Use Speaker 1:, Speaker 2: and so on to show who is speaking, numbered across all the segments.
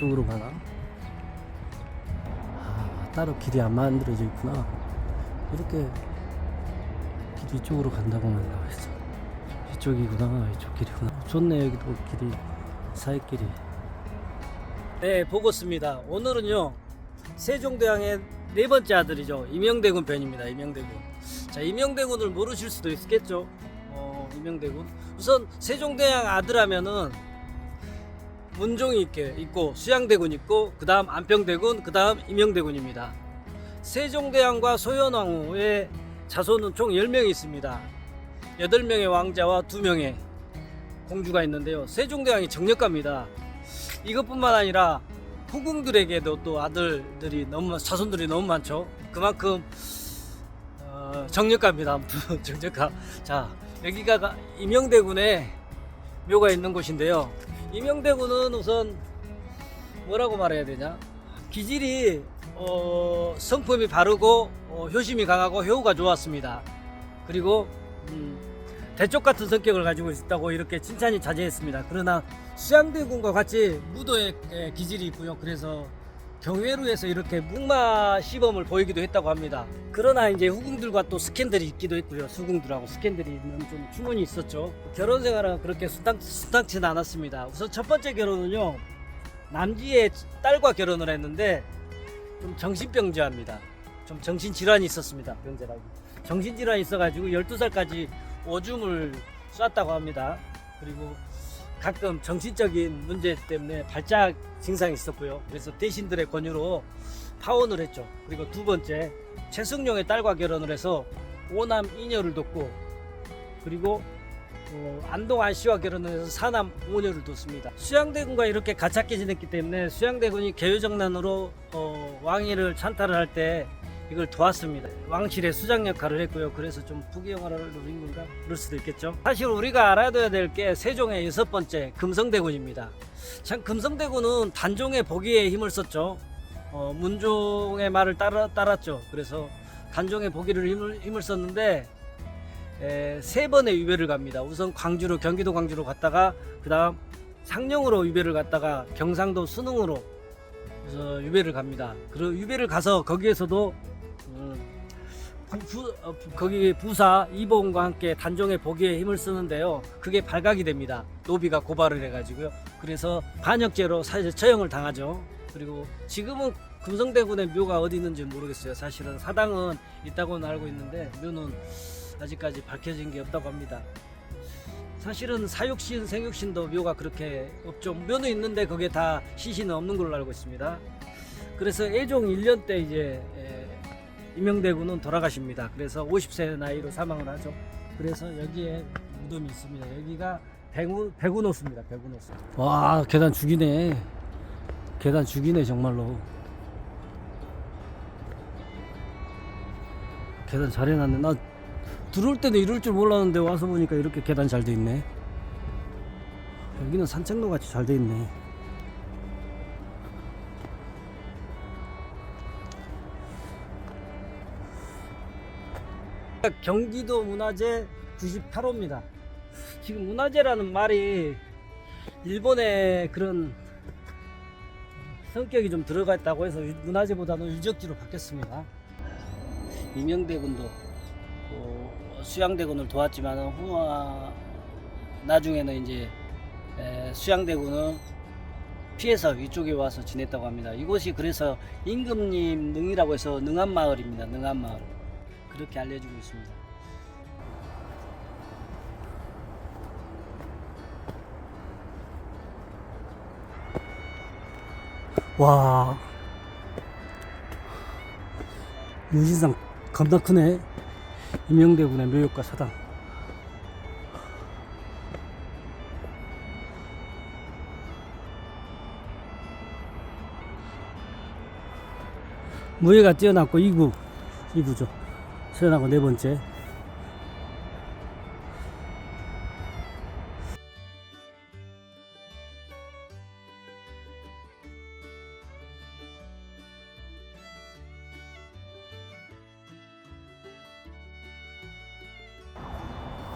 Speaker 1: 이쪽으로 가나? 아, 따로 길이 안 만들어져 있구나. 이렇게 길 이쪽으로 간다고만 나와 있어. 이쪽이구나. 이쪽 길이구나. 좋네 여기도 길이 사이길이. 네, 보고습니다. 오늘은요 세종대왕의 네 번째 아들이죠 임영대군 편입니다. 임영대군. 자, 임영대군을 모르실 수도 있겠죠. 어, 임영대군. 우선 세종대왕 아들 하면은 문종이 있게 있고 수양대군 있고 그 다음 안평대군 그 다음 임영대군입니다. 세종대왕과 소현왕후의 자손은 총 10명이 있습니다. 8명의 왕자와 2명의 공주가 있는데요. 세종대왕이 정력가입니다. 이것뿐만 아니라 후궁들에게도 또 아들들이 너무 자손들이 너무 많죠. 그만큼 어, 정력가입니다. 정력가. 자 여기가 가- 임영대군의 묘가 있는 곳인데요. 임영대군은 우선 뭐라고 말해야 되냐? 기질이 어, 성품이 바르고 어, 효심이 강하고 효우가 좋았습니다. 그리고 음, 대쪽 같은 성격을 가지고 있다고 이렇게 칭찬이 자제했습니다. 그러나 수양대군과 같이 무도의 에, 기질이 있고요. 그래서 경회루에서 이렇게 묵마 시범을 보이기도 했다고 합니다. 그러나 이제 후궁들과 또 스캔들이 있기도 했고요. 수궁들하고 스캔들이 있는 좀 추문이 있었죠. 결혼 생활은 그렇게 순탄, 순탄치는 않았습니다. 우선 첫 번째 결혼은요. 남지의 딸과 결혼을 했는데 좀 정신병자입니다. 좀 정신질환이 있었습니다. 병자라고. 정신질환이 있어가지고 12살까지 오줌을 쌌다고 합니다. 그리고 가끔 정신적인 문제 때문에 발작 증상이 있었고요. 그래서 대신들의 권유로 파혼을 했죠. 그리고 두 번째 최승룡의 딸과 결혼을 해서 오남 이녀를 뒀고 그리고 어, 안동 안 씨와 결혼을 해서 사남 오녀를 뒀습니다. 수양대군과 이렇게 가깝게 지냈기 때문에 수양대군이 개유정난으로 어, 왕위를 찬탈을 할때 이걸 도왔습니다. 왕실의 수장 역할을 했고요. 그래서 좀 부귀영화를 누린 건가? 그럴 수도 있겠죠. 사실 우리가 알아둬야 될 게 세종의 여섯 번째 금성대군입니다. 참 금성대군은 단종의 복위에 힘을 썼죠. 어, 문종의 말을 따라, 따랐죠. 그래서 단종의 복위를 힘을, 힘을 썼는데 에, 세 번의 유배를 갑니다. 우선 광주로 경기도 광주로 갔다가 그다음 상령으로 유배를 갔다가 경상도 순흥으로 그래서 유배를 갑니다. 그리고 유배를 가서 거기에서도 음, 부, 부- 어, 부- 거기 부사 이봉과 함께 단종의 복위에 힘을 쓰는데요. 그게 발각이 됩니다. 노비가 고발을 해가지고요. 그래서 반역죄로 사실 처형을 당하죠. 그리고 지금은 금성대군의 묘가 어디 있는지 모르겠어요. 사실은 사당은 있다고는 알고 있는데 묘는 아직까지 밝혀진 게 없다고 합니다. 사실은 사육신, 생육신도 묘가 그렇게 없죠. 묘는 있는데 거기에 다 시신은 없는 걸로 알고 있습니다. 그래서 애종 1년 때 이제 에, 임영대군은 돌아가십니다. 그래서 50세 나이로 사망을 하죠. 그래서 여기에 무덤이 있습니다. 여기가 백운, 백운호수입니다. 백운호수. 와 계단 죽이네. 계단 죽이네 정말로. 계단 잘 해놨네. 나 들어올 때는 이럴 줄 몰랐는데 와서 보니까 이렇게 계단 잘 돼 있네. 여기는 산책로 같이 잘 돼 있네. 경기도 문화재 98호입니다. 지금 문화재라는 말이 일본의 그런 성격이 좀 들어가 있다고 해서 문화재보다는 유적지로 바뀌었습니다. 임영대군도 어, 수양대군을 도왔지만 후와 나중에는 이제 에, 수양대군은 피해서 이쪽에 와서 지냈다고 합니다. 이곳이 그래서 임금님 능이라고 해서 능한 마을입니다. 능한 마을 그렇게 알려지고 있습니다. 와. 유진상 겁나 크네. 임영대군의 묘역과 사당. 무예가 뛰어났고 2구 2구죠 뛰어나고 네 번째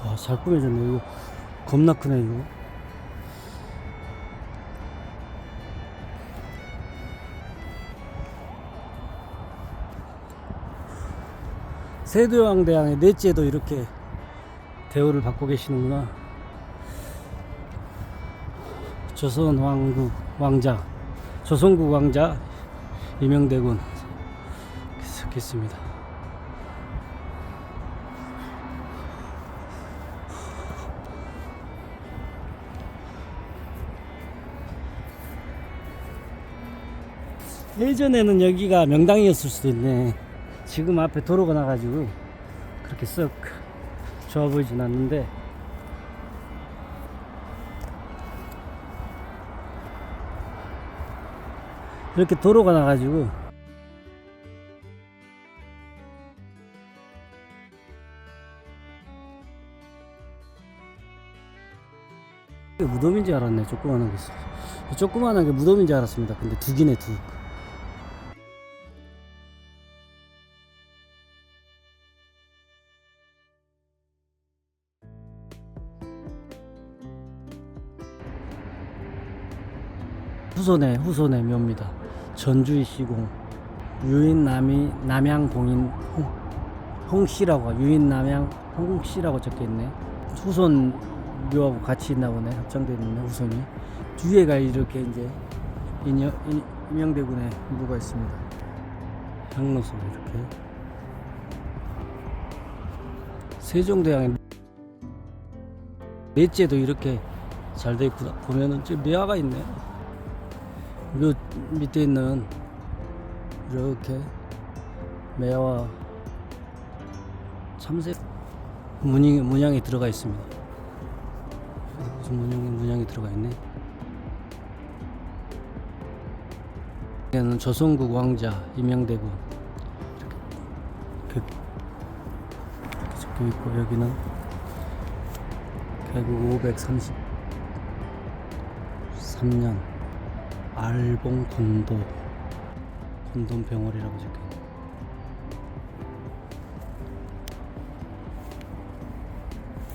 Speaker 1: 와, 잘 꾸며졌네. 이거 겁나 크네, 이거. 세도왕대왕의 넷째도 이렇게 대우를 받고 계시는구나. 조선 왕국 왕자, 조선국 왕자 이명대군 계속했습니다. 예전에는 여기가 명당이었을 수도 있네. 지금 앞에 도로가 나가지고 그렇게 썩 좋아 보이진 않는데. 이렇게 도로가 나가지고. 무덤인 줄 알았네 조그만한 게. 있어 조그만한 게 무덤인 줄 알았습니다. 근데 두 개네 두 후손의 후손의 묘입니다. 전주의 시공 유인 남이 남양 봉인 홍, 홍씨라고 유인 남양 홍씨라고 적혀 있네. 후손 묘하고 같이 있나 보네. 합장되어 있네 후손이. 뒤에가 이렇게 이제 인여, 인, 임영대군의 묘가 있습니다. 향로소 이렇게 세종대왕의 넷째도 이렇게 잘 돼 있구나. 보면은 저 미화가 있네. 묘 밑에 있는 이렇게 매와 참새 문양이, 문양이 들어가 있습니다. 무슨 문양이, 문양이 들어가 있네. 여기는 조선국 왕자 이렇게, 이렇게 적혀 있고 여기는 개국 533년 알봉 돈도 돈돈 병월이라고 적혀 있네.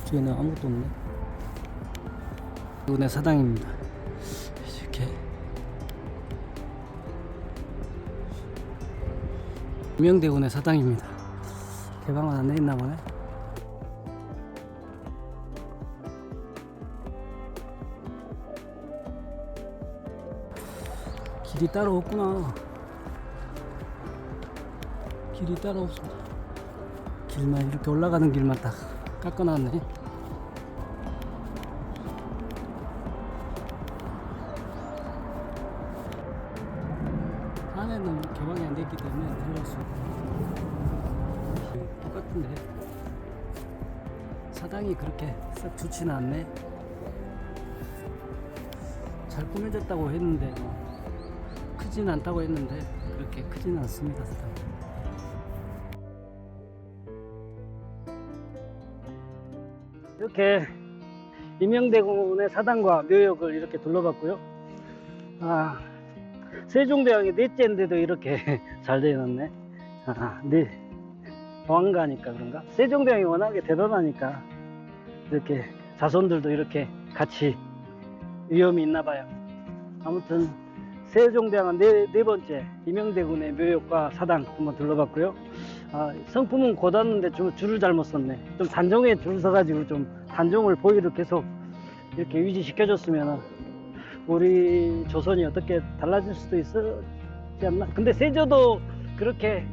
Speaker 1: 뒤에는 아무것도 없네. 내 사당입니다. 이렇게. 명대군의 사당입니다. 개방은 안 돼 있나 보네 길이 따로 없구나. 길이 따로 없습니다. 길만 이렇게 올라가는 길만 딱 깎아놨네. 안에는 개방이 안 됐기 때문에 들어갈 수 없고 똑같은데 사당이 그렇게 싹 좋지는 않네. 잘 꾸며졌다고 했는데 크진 않다고 했는데 그렇게 크진 않습니다. 이렇게 임영대군의 사당과 묘역을 이렇게 둘러봤고요. 아, 세종대왕의 넷째인데도 이렇게 잘 되어놨네. 아, 네. 왕가니까 그런가? 세종대왕이 워낙에 대단하니까 이렇게 자손들도 이렇게 같이 위험이 있나 봐요. 아무튼 세종대왕은 네, 네 번째 임영대군의 묘역과 사당 한번 둘러봤고요. 아, 성품은 고단한데 좀 줄을 잘못 썼네. 좀 단종에 줄 서가지고 좀 단종을 보이를 계속 이렇게 유지시켜줬으면 우리 조선이 어떻게 달라질 수도 있었지 않나. 근데 세조도 그렇게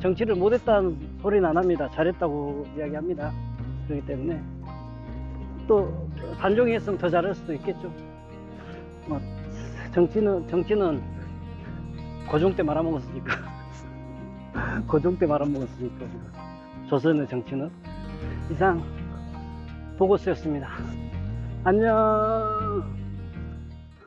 Speaker 1: 정치를 못했다는 소리는 안 합니다. 잘했다고 이야기합니다. 그렇기 때문에 또 단종이 했으면 더 잘할 수도 있겠죠. 뭐 정치는 정치는 고종 때 말아먹었으니까 고종 때 말아먹었으니까 조선의 정치는 이상 보고스였습니다. 안녕.